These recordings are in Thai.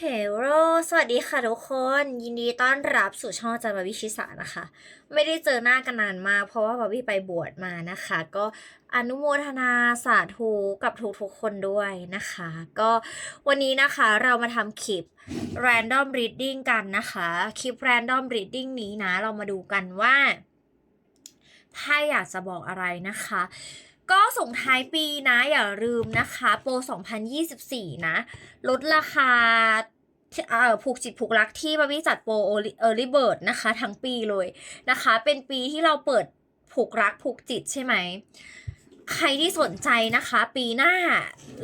เฮลโลสวัสดีค่ะทุกคน ยินดีต้อนรับสู่ช่องอาจารย์บาวิชิสานะคะ ไม่ได้เจอหน้ากันนานมากเพราะว่าบาวิไปบวชมานะคะ ก็อนุโมทนาสาธุกับทุกๆคนด้วยนะคะ ก็วันนี้นะคะเรามาทำคลิป random reading กันนะคะ คลิป random reading นี้นะ เรามาดูกันว่าไพ่อยากจะบอกอะไรนะคะ ก็ส่งท้ายปีนะอย่าลืมนะคะ โปร 2024 นะ ลดราคาเอ่อผูกจิตผูกรักที่บาร์บี้จัดโปรเออริเบิร์ดนะคะ ทั้งปีเลยนะคะ เป็นปีที่เราเปิดผูกรักผูกจิตใช่ไหม ใครที่สนใจนะคะ ปีหน้า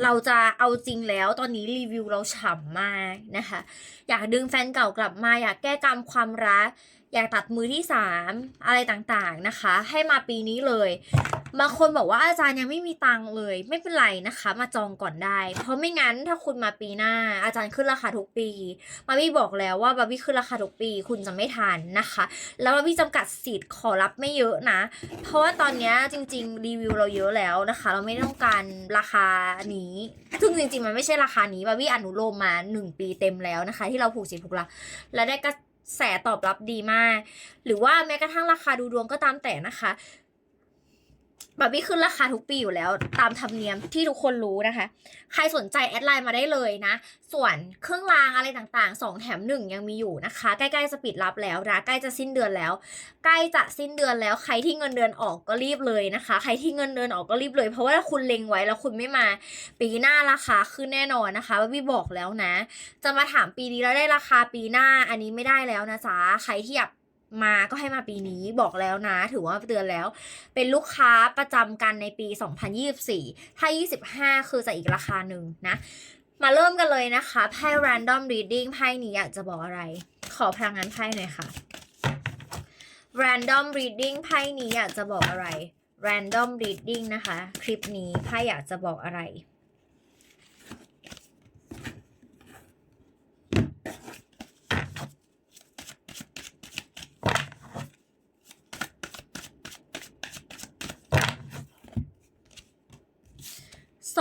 เราจะเอาจริงแล้วตอนนี้รีวิวเราฉ่ำมากนะคะ อยากดึงแฟนเก่ากลับมา อยากแก้กรรมความรัก อยากตัดมือที่สามอะไรต่างๆนะคะ ให้มาปีนี้เลย บางคนบอกว่าอาจารย์ยังไม่มีตังค์เลย ไม่เป็นไรนะคะ มาจองก่อนได้ เพราะไม่งั้นถ้าคุณมาปีหน้า อาจารย์ขึ้นราคาทุกปีบาร์บี้บอกแล้วว่าบาร์บี้ขึ้นราคาทุกปี คุณจะไม่ทันนะคะ แล้วบาร์บี้จำกัดสิทธิ์ขอรับไม่เยอะนะ เพราะว่าตอนนี้จริง ๆ รีวิวเราเยอะแล้วนะคะ เราไม่ต้องการราคานี้ซึ่งจริงๆมันไม่ใช่ราคานี้บาร์บี้อนุโลมมาหนึ่งปีเต็มแล้วนะคะ ที่เราผูกสิทธิ์ผูกรักและได้กระแสตอบรับดีมาก หรือว่าแม้กระทั่งราคาดูดวงก็ตามแต่นะคะ บาร์บี้ขึ้นราคาทุกปีอยู่แล้ว ตามธรรมเนียมที่ทุกคนรู้นะคะ ใครสนใจแอดไลน์มาได้เลยนะ ส่วนเครื่องรางอะไรต่างๆ 2 แถม 1 ยังมีอยู่นะคะ ใกล้ๆจะปิดรับแล้วนะใกล้จะสิ้นเดือนแล้ว ใกล้จะสิ้นเดือนแล้วใครที่เงินเดือนออกก็รีบเลยนะคะ ใครที่เงินเดือนออกก็รีบเลย เพราะว่าถ้าคุณเล็งไว้แล้วคุณไม่มา ปีหน้าราคาขึ้นแน่นอนนะคะบาร์บี้บอกแล้วนะ จะมาถามปีนี้แล้วได้ราคาปีหน้าอันนี้ไม่ได้แล้วนะจ๊ะใครที่อยาก มาก็ให้มาปีนี้บอกแล้วนะ ถือว่าเตือนแล้ว เป็นลูกค้าประจำกันในปี 2024 ถ้า 25 คือจะอีกราคาหนึ่งนะ มาเริ่มกันเลยนะคะไพ่ random reading ไพ่นี้อยากจะบอกอะไร ขอพลังงานไพ่หน่อยค่ะ random reading ไพ่นี้อยากจะบอกอะไร random reading นะคะ คลิปนี้ไพ่อยากจะบอกอะไร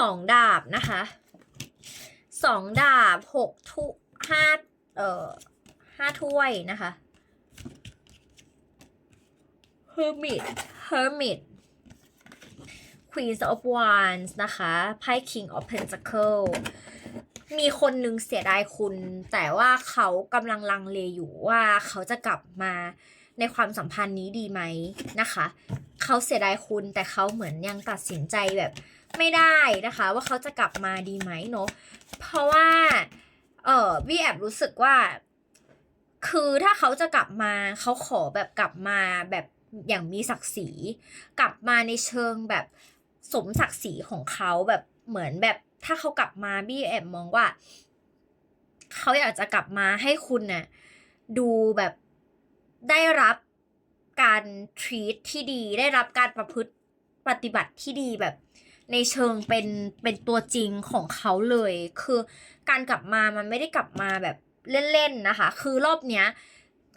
องดาบนะคะสองดาบหกทุห้าเอ่อห้าถ้วยนะคะ hermit hermit queen of wands นะคะไพ่ king of pentacle มีคนหนึ่งเสียดายคุณ แต่ว่าเขากำลังลังเลอยู่ว่าเขาจะกลับมาในความสัมพันธ์นี้ดีไหมนะคะ เขาเสียดายคุณแต่เขาเหมือนยังตัดสินใจแบบ ไม่ได้นะคะ ว่าเขาจะกลับมาดีไหมเนาะเพราะว่า เออวี่แอบรู้สึกว่า คือถ้าเขาจะกลับมาเขาขอแบบกลับมาแบบอย่างมีศักดิ์ศรี กลับมาในเชิงแบบสมศักดิ์ศรีของเขาแบบเหมือนแบบถ้าเขากลับมาบี้แอบมองว่า เขาอยากจะกลับมาให้คุณน่ะดูแบบได้รับการ treat ที่ดี ได้รับการประพฤติปฏิบัติที่ดีแบบ ในเชิงเป็นเป็นตัวจริงของเขาเลย คือการกลับมามันไม่ได้กลับมาแบบเล่นๆนะคะ คือรอบเนี้ย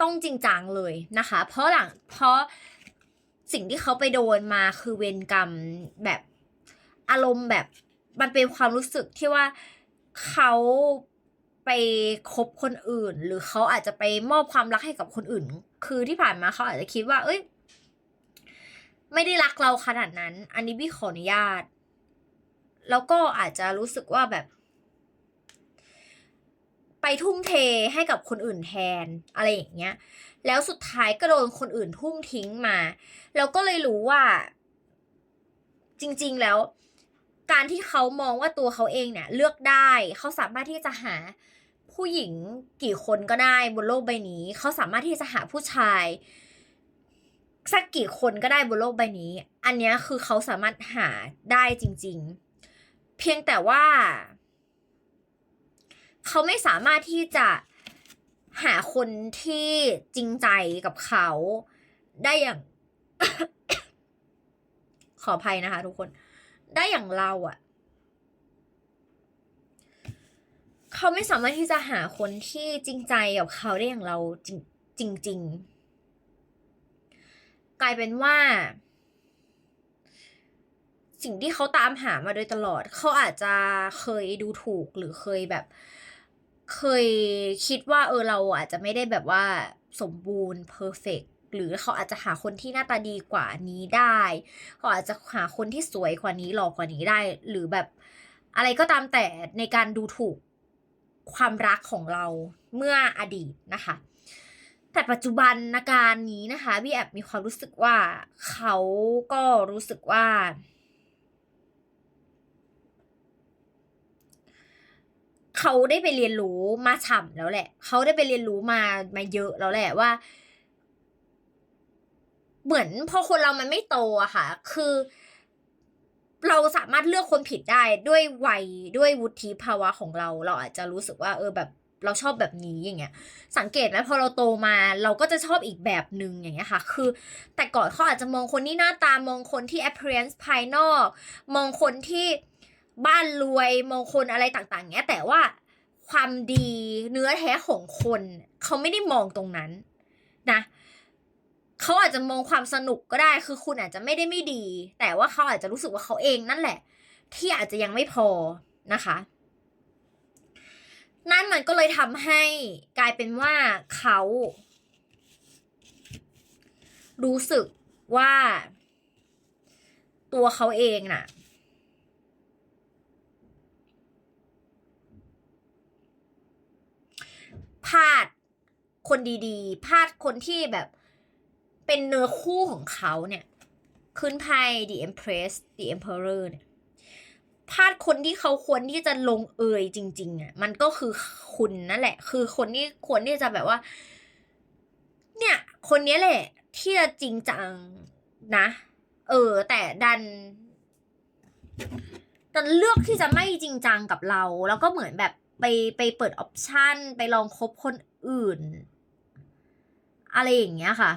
ต้องจริงจังเลยนะคะ เพราะหลังเพราะสิ่งที่เขาไปโดนมาคือเวรกรรมแบบอารมณ์แบบมันเป็นความรู้สึกที่ว่าเขาไปคบคนอื่น หรือเขาอาจจะไปมอบความรักให้กับคนอื่น คือที่ผ่านมาเขาอาจจะคิดว่า เอ้ย ไม่ได้รักเราขนาดนั้น อันนี้พี่ขออนุญาต แล้วก็อาจจะรู้สึกว่าแบบ ไปทุ่มเทให้กับคนอื่นแทนอะไรอย่างเงี้ย แล้วสุดท้ายก็โดนคนอื่นทุ่มทิ้งมา แล้วก็เลยรู้ว่า จริง ๆ แล้ว การที่เขามองว่าตัวเขาเองเนี่ย เลือกได้เขาสามารถที่จะหาผู้หญิงกี่คนก็ได้บนโลกใบนี้ เขาสามารถที่จะหาผู้ชายสักกี่คนก็ได้บนโลกใบนี้ อันเนี้ยคือเขาสามารถหาได้จริง ๆ เพียงแต่ว่า เขาไม่สามารถที่จะหาคนที่จริงใจกับเขาได้อย่าง ขออภัยนะคะทุกคน ได้อย่างเราอะเขาไม่สามารถที่จะหาคนที่จริงใจกับเขาได้อย่างเราจริงจริง ๆ กลายเป็นว่า สิ่งที่เขาตามหามาโดยตลอด เขาอาจจะเคยดูถูกหรือเคยแบบ เคยคิดว่าเออเราอาจจะไม่ได้แบบว่าสมบูรณ์เพอร์เฟกหรือเขาอาจจะหาคนที่หน้าตาดีกว่านี้ได้เขาอาจจะหาคนที่สวยกว่านี้หล่อกว่านี้ได้ หรือแบบอะไรก็ตามแต่ในการดูถูกความรักของเราเมื่ออดีตนะคะ แต่ปัจจุบันนาการนี้นะคะพี่แอบมีความรู้สึกว่าเขาก็รู้สึกว่า เขาได้ไปเรียนรู้มาฉ่ำแล้วแหละ เขาได้ไปเรียนรู้มามาเยอะแล้วแหละว่า เหมือนพอคนเรามันไม่โตอะค่ะ คือ เราสามารถเลือกคนผิดได้ด้วยวัยด้วยวุฒิภาวะของเรา เราอาจจะรู้สึกว่า เออแบบเราชอบแบบนี้อย่างเงี้ย สังเกตไหมพอเราโตมาเราก็จะชอบอีกแบบหนึ่งอย่างเงี้ยค่ะ คือ แต่ก่อนเขาอาจจะมองคนที่หน้าตามองคนที่ appearance ภายนอก มองคนที่ บ้านรวยมองคนอะไรต่างๆเงี้ยแต่ว่าความดีเนื้อแท้ของคนเขาไม่ได้มองตรงนั้นนะเขาอาจจะมองความสนุกก็ได้ คือคุณอาจจะไม่ได้ไม่ดี แต่ว่าเขาอาจจะรู้สึกว่าเขาเองนั่นแหละ ที่อาจจะยังไม่พอนะคะ นั่นมันก็เลยทำให้กลายเป็นว่าเขารู้สึกว่าตัวเขาเองน่ะ พลาดคนดีๆพลาดคนที่แบบเป็นเนื้อคู่ของเขาเนี่ยขึ้นไพ่ The Empress The Emperor เนี่ยพลาดคนที่เขาควรที่จะลงเอยจริง ๆอะมันก็คือคุณนั่นแหละ คือคนที่ควรที่จะแบบว่า เนี่ย คนนี้แหละ ที่จะจริงจังนะ เออ แต่ดันดันเลือกที่จะไม่จริงจังกับเรา แล้วก็เหมือนแบบ ไปไปเปิดออปชันไปลองคบคนอื่น อะไรอย่างเงี้ยค่ะ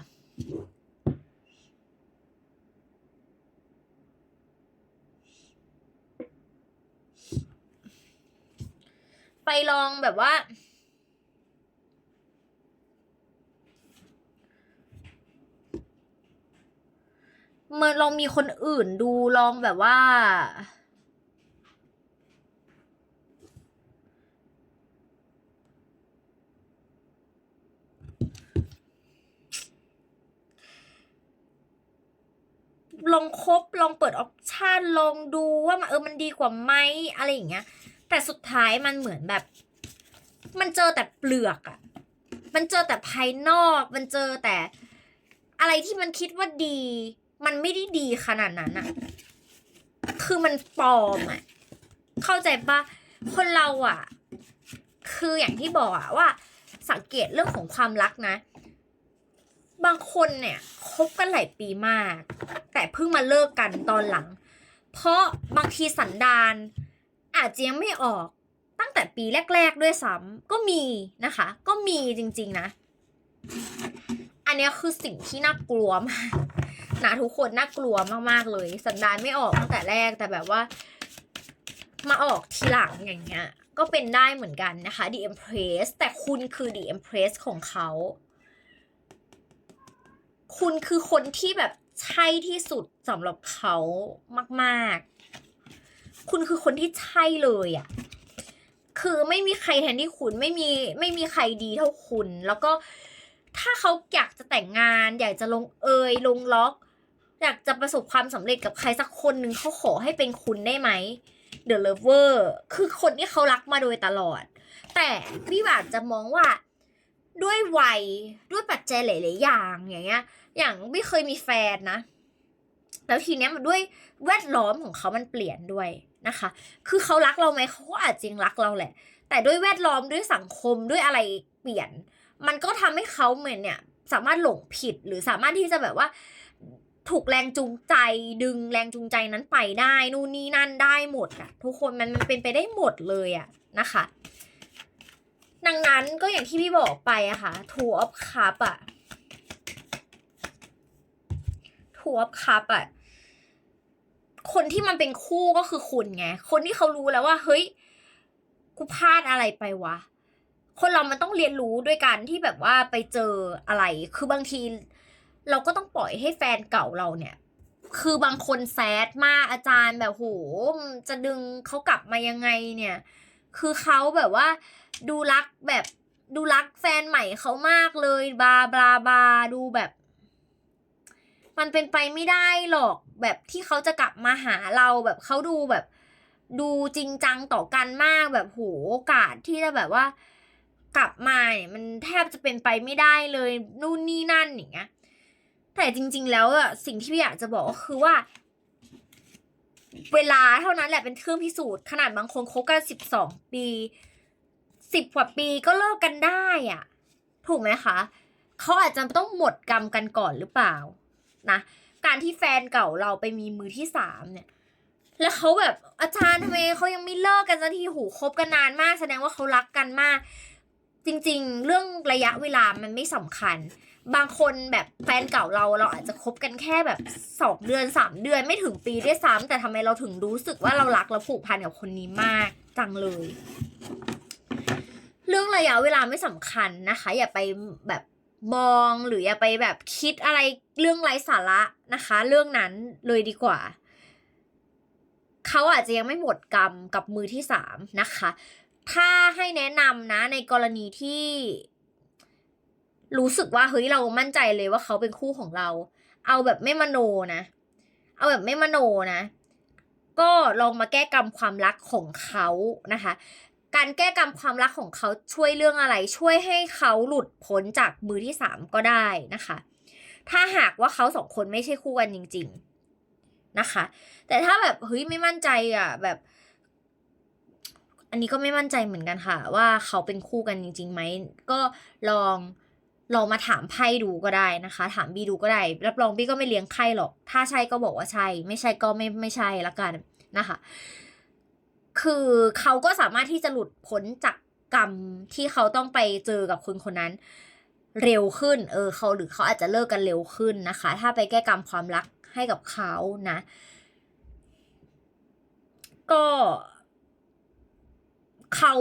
ไปลองแบบว่าเมื่อลองมีคนอื่นดูลองแบบว่า ลองคบลองเปิดออปชันลองดูว่ามันเออมันดีกว่าไหมอะไรอย่างเงี้ย แต่สุดท้ายมันเหมือนแบบ มันเจอแต่เปลือกอะมันเจอแต่ภายนอก มันเจอแต่อะไรที่มันคิดว่าดี มันไม่ได้ดีขนาดนั้นอะคือมันปลอมอะเข้าใจปะคนเราอะคืออย่างที่บอกอะว่า สังเกตเรื่องของความรักนะ บางคนเนี่ยคบกันหลายปีมาก แต่เพิ่งมาเลิกกันตอนหลัง เพราะบางทีสันดานอาจจะยังไม่ออกตั้งแต่ปีแรก ๆ ด้วยซ้ำก็มีนะคะ ก็มีจริง ๆนะ อันนี้คือสิ่งที่น่ากลัวมากนะทุกคนน่ากลัวมากๆเลย สันดานไม่ออกตั้งแต่แรกแต่แบบว่า มาออกทีหลังอย่างเงี้ย ก็เป็นได้เหมือนกันนะคะ The Empress แต่คุณคือ The Empress ของเขา คุณคือคนที่แบบใช่ที่สุดสำหรับเขามาก ๆ คุณคือคนที่ใช่เลยอะ่ะ คือไม่มีใครแทนที่คุณไม่มีไม่มีใครดีเท่าคุณ แล้วก็ถ้าเขาอยากจะแต่งงาน อยากจะลงเอยลงล็อก อยากจะประสบความสำเร็จกับใครสักคนหนึ่งเขาขอให้เป็นคุณได้ไหม The Lover คือคนที่เขารักมาโดยตลอด แต่พี่บาทจะมองว่า ด้วยวัยด้วยปัจจัยหลาย ๆ อย่างอย่างเงี้ย อย่างไม่เคยมีแฟนนะ แล้วทีเนี้ยมันด้วยแวดล้อมของเขามันเปลี่ยนด้วยนะคะ คือเขารักเราไหมเขาก็อาจจริงรักเราแหละ แต่ด้วยแวดล้อมด้วยสังคมด้วยอะไรเปลี่ยน มันก็ทำให้เขาเหมือนเนี่ยสามารถหลงผิดหรือสามารถที่จะแบบว่า ถูกแรงจูงใจดึงแรงจูงใจนั้นไปได้ นู่นนี่นั่นได้หมดอะทุกคนมันมันเป็นไปได้หมดเลยอะนะคะ ดังนั้นก็อย่างที่พี่บอกไปอะค่ะ Two of Cup อะ Two of Cup อะคนที่มันเป็นคู่ก็คือคุณไง คนที่เขารู้แล้วว่า เฮ้ย กูพลาดอะไรไปวะ คนเรามันต้องเรียนรู้ด้วยการที่แบบว่าไปเจออะไร คือบางที เราก็ต้องปล่อยให้แฟนเก่าเราเนี่ย คือบางคนแซดมากอาจารย์แบบโห จะดึงเขากลับมายังไงเนี่ย คือเขาแบบว่าดูรักแบบดูรักแฟนใหม่เขามากเลยบาบลาบาดูแบบ มันเป็นไปไม่ได้หรอกแบบที่เขาจะกลับมาหาเราแบบเขาดูแบบ ดูจริงจังต่อกันมากแบบโหโอกาสที่จะแบบว่า กลับมาเนี่ยมันแทบจะเป็นไปไม่ได้เลยนู่นนี่นั่นอย่างเงี้ยแต่จริง ๆ แล้วอะสิ่งที่พี่อยากจะบอกก็คือว่า เวลาเท่านั้นแหละเป็นเครื่องพิสูจน์ขนาดบางคนคบกันสิบสองปีสิบกว่าปีก็เลิกกันได้อะ ถูกไหมคะเขาอาจจะต้องหมดกรรมกันก่อนหรือเปล่านะการที่แฟนเก่าเราไปมีมือที่สามเนี่ย แล้วเขาแบบอาจารย์ทำไมเขายังไม่เลิกกันสักทีหูคบกันนานมาก แสดงว่าเขารักกันมาก จริง ๆ เรื่องระยะเวลามันไม่สำคัญ บางคนแบบแฟนเก่าเราเราอาจจะคบกันแค่แบบสองเดือนสามเดือนไม่ถึงปีด้วยซ้ำแต่ทำไมเราถึงรู้สึกว่าเรารักและผูกพันกับคนนี้มากจังเลย เรื่องระยะเวลาไม่สำคัญนะคะ อย่าไปแบบมองหรืออย่าไปแบบคิดอะไรเรื่องไร้สาระนะคะ เรื่องนั้นเลยดีกว่า เขาอาจจะยังไม่หมดกรรมกับมือที่สามนะคะ ถ้าให้แนะนำนะในกรณีที่ รู้สึกว่าเฮ้ยเรามั่นใจเลยว่าเขาเป็นคู่ของเรา เอาแบบไม่มโนนะ เอาแบบไม่มโนนะ ก็ลองมาแก้กรรมความรักของเขานะคะ การแก้กรรมความรักของเขาช่วยเรื่องอะไร ช่วยให้เขาหลุดพ้นจากมือที่สามก็ได้นะคะ ถ้าหากว่าเขาสองคนไม่ใช่คู่กันจริง ๆนะคะ แต่ถ้าแบบเฮ้ยไม่มั่นใจอะแบบอันนี้ก็ไม่มั่นใจเหมือนกันค่ะ ว่าเขาเป็นคู่กันจริงๆไหมก็ลอง ลองมาถามไพ่ดูก็ได้นะคะ ถามบีดูก็ได้ รับรองบีก็ไม่เลี้ยงไพ่หรอก ถ้าใช่ก็บอกว่าใช่ ไม่ใช่ก็ไม่ไม่ใช่ละกันนะคะ คือเขาก็สามารถที่จะหลุดพ้นจากกรรมที่เขาต้องไปเจอกับคนคนนั้น เร็วขึ้น เออเขาหรือเขาอาจจะเลิกกันเร็วขึ้นนะคะ ถ้าไปแก้กรรมความรักให้กับเขานะ ก็เขา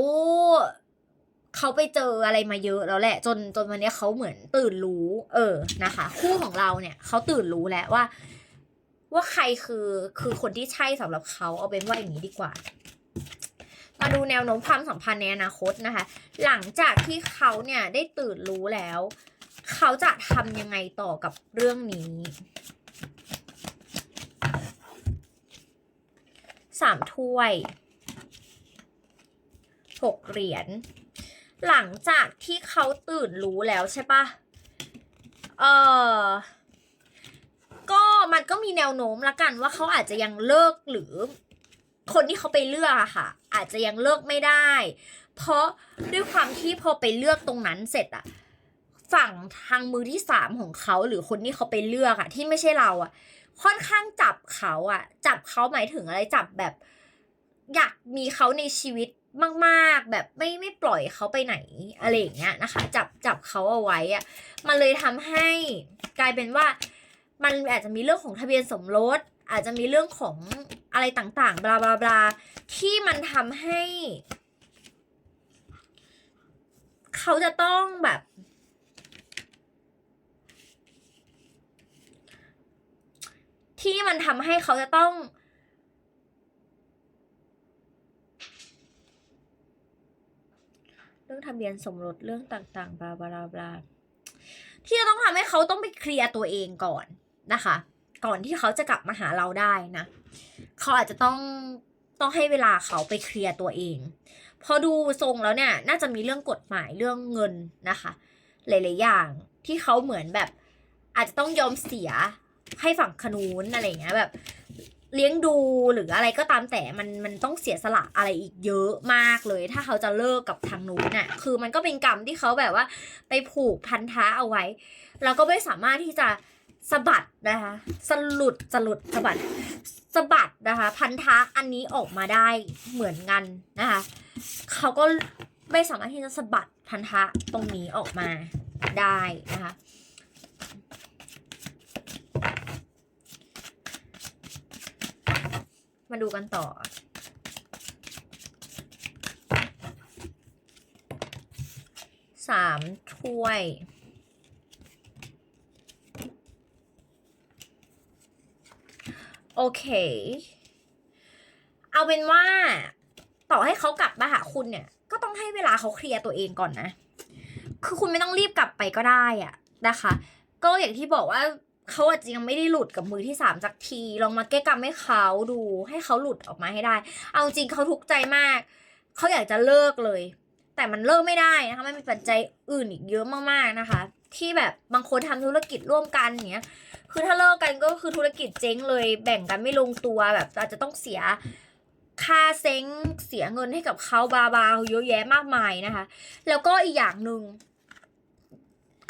เขาไปเจออะไรมาเยอะแล้วแหละ จนจนวันนี้เขาเหมือนตื่นรู้ เออนะคะ คู่ของเราเนี่ยเขาตื่นรู้แล้วว่า ว่าใครคือคือคนที่ใช่สำหรับเขาเอาเป็นว่าอย่างนี้ดีกว่า มาดูแนวโน้มความสัมพันธ์ในอนาคตนะคะ หลังจากที่เขาเนี่ยได้ตื่นรู้แล้ว เขาจะทำยังไงต่อกับเรื่องนี้สามถ้วยหกเหรียญ หลังจากที่เขาตื่นรู้แล้วใช่ปะเออก็มันก็มีแนวโน้มละกันว่าเขาอาจจะยังเลิกหรือ คนที่เขาไปเลือกอะค่ะ อาจจะยังเลิกไม่ได้ เพราะด้วยความที่พอไปเลือกตรงนั้นเสร็จอะฝั่งทางมือที่สามของเขาหรือคนที่เขาไปเลือกอะที่ไม่ใช่เราอะค่อนข้างจับเขาอะจับเขาหมายถึงอะไรจับแบบ อยากมีเขาในชีวิตมากๆ แบบไม่ไม่ปล่อยเขาไปไหนอะไรอย่างเงี้ยนะคะ จับจับเขาเอาไว้อะมันเลยทำให้กลายเป็นว่า มันอาจจะมีเรื่องของทะเบียนสมรส อาจจะมีเรื่องของอะไรต่างๆบลาบลาบลาที่มันทำให้ เขาจะต้องแบบ ที่มันทำให้เขาจะต้อง เรื่องทะเบียนสมรสเรื่องต่างๆบลาบลาบลาที่จะต้องทำให้เขาต้องไปเคลียร์ตัวเองก่อนนะคะ ก่อนที่เขาจะกลับมาหาเราได้นะเขาอาจจะต้องต้องให้เวลาเขาไปเคลียร์ตัวเอง พอดูทรงแล้วเนี่ย น่าจะมีเรื่องกฎหมายเรื่องเงินนะคะ หลาย ๆ อย่างที่เขาเหมือนแบบ อาจจะต้องยอมเสียให้ฝั่งขนูนอะไรเงี้ยแบบ เลี้ยงดูหรืออะไรก็ตามแต่มันมันต้องเสียสละอะไรอีกเยอะมากเลย ถ้าเขาจะเลิกกับทางนู้นน่ะ คือมันก็เป็นกรรมที่เขาแบบว่า ไปผูกพันธะเอาไว้เราก็ไม่สามารถที่จะสะบัดนะคะสลุดสลุดสะบัดสะบัดนะคะ พันธะอันนี้ออกมาได้เหมือนกันนะคะเขาก็ไม่สามารถที่จะสะบัดพันธะตรงนี้ออกมาได้นะคะ มาดูกันต่อ สามถ้วย โอเค เอาเป็นว่า ต่อให้เขากลับมาหาคุณเนี่ย ก็ต้องให้เวลาเขาเคลียร์ตัวเองก่อนนะ คือคุณไม่ต้องรีบกลับไปก็ได้อะนะคะ ก็อย่างที่บอกว่า เขาอาจจะยังไม่ได้หลุดกับมือที่สามสักที ลองมาแก้กรรมให้เขาดูให้เขาหลุดออกมาให้ได้ เอาจริงเขาทุกข์ใจมาก เขาอยากจะเลิกเลย แต่มันเลิกไม่ได้นะคะมันมีปัจจัยอื่นอีกเยอะมากๆนะคะ ที่แบบบางคนทำธุรกิจร่วมกันเงี้ยคือถ้าเลิกกันก็คือธุรกิจเจ๊งเลย แบ่งกันไม่ลงตัวแบบอาจจะต้องเสียค่าเซ้งเสียเงินให้กับเขาบาบาเยอะแยะมากมายนะคะ แล้วก็อีกอย่างหนึ่ง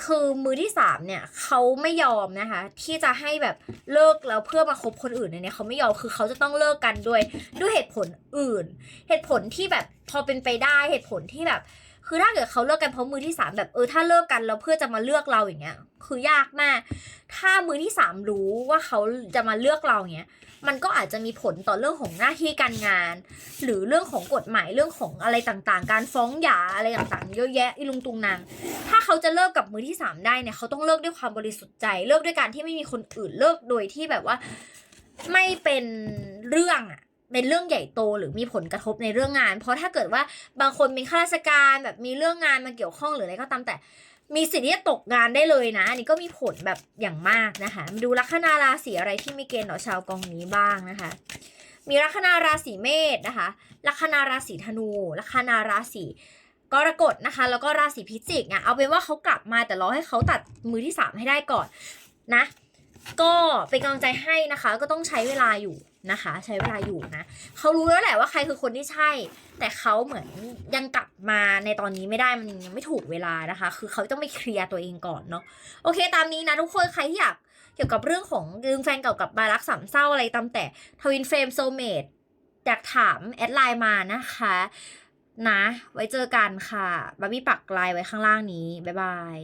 คือมือที่สามเนี่ยเขาไม่ยอมนะคะ ที่จะให้แบบเลิกแล้วเพื่อมาคบคนอื่นเนี่ยเขาไม่ยอมคือเขาจะต้องเลิกกันด้วยด้วยเหตุผลอื่น เหตุผลที่แบบพอเป็นไปได้เหตุผลที่แบบ คือถ้าเกิดเขาเลิกกันเพราะมือที่สามแบบเออถ้าเลิกกันแล้วเพื่อจะมาเลือกเราอย่างเงี้ย คือยากมาก ถ้ามือที่สามรู้ว่าเขาจะมาเลือกเราเงี้ย มันก็อาจจะมีผลต่อเรื่องของหน้าที่การงาน หรือเรื่องของกฎหมายเรื่องของอะไรต่างๆ การฟ้องหย่าอะไรต่างๆ เยอะแยะอีลุงตุงนาง ถ้าเขาจะเลิกกับมือที่สามได้เนี่ยเขาต้องเลิกด้วยความบริสุทธิ์ใจ เลิกด้วยการที่ไม่มีคนอื่นเลิกโดยที่แบบว่า ไม่เป็นเรื่องอะเป็นเรื่องใหญ่โตหรือมีผลกระทบในเรื่องงาน เพราะถ้าเกิดว่าบางคนเป็นข้าราชการแบบมีเรื่องงานมาเกี่ยวข้องหรืออะไรก็ตามแต่ มีสิทธิ์ที่จะตกงานได้เลยนะอันนี้ก็มีผลแบบอย่างมากนะคะมาดูลัคนาราศีอะไรที่มีเกณฑ์ต่อชาวกองนี้บ้างนะคะ มีลัคนาราศีเมษนะคะลัคนาราศีธนูลัคนาราศีกรกฎนะคะ แล้วก็ราศีพิจิกเนี่ยเอาเป็นว่าเขากลับมาแต่รอให้เขาตัดมือที่สามให้ได้ก่อนนะ ก็เป็นกำลังใจให้นะคะ ก็ต้องใช้เวลาอยู่ นะคะ ใช้เวลาอยู่นะเขารู้แล้วแหละว่าใครคือคนที่ใช่ แต่เขาเหมือนยังกลับมาในตอนนี้ไม่ได้มันยังไม่ถูกเวลานะคะ คือเขาต้องไปเคลียร์ตัวเองก่อนเนาะโอเค ตามนี้นะทุกคนใครที่อยากเกี่ยวกับเรื่องของดึงแฟนเก่ากับมารักสามเศร้าอะไรตามแต่ทวินเฟรมโซเมดอยากถามแอดไลน์มานะคะนะ ไว้เจอกันค่ะบาร์บี้ปักไลน์ไว้ข้างล่างนี้ บ๊ายบาย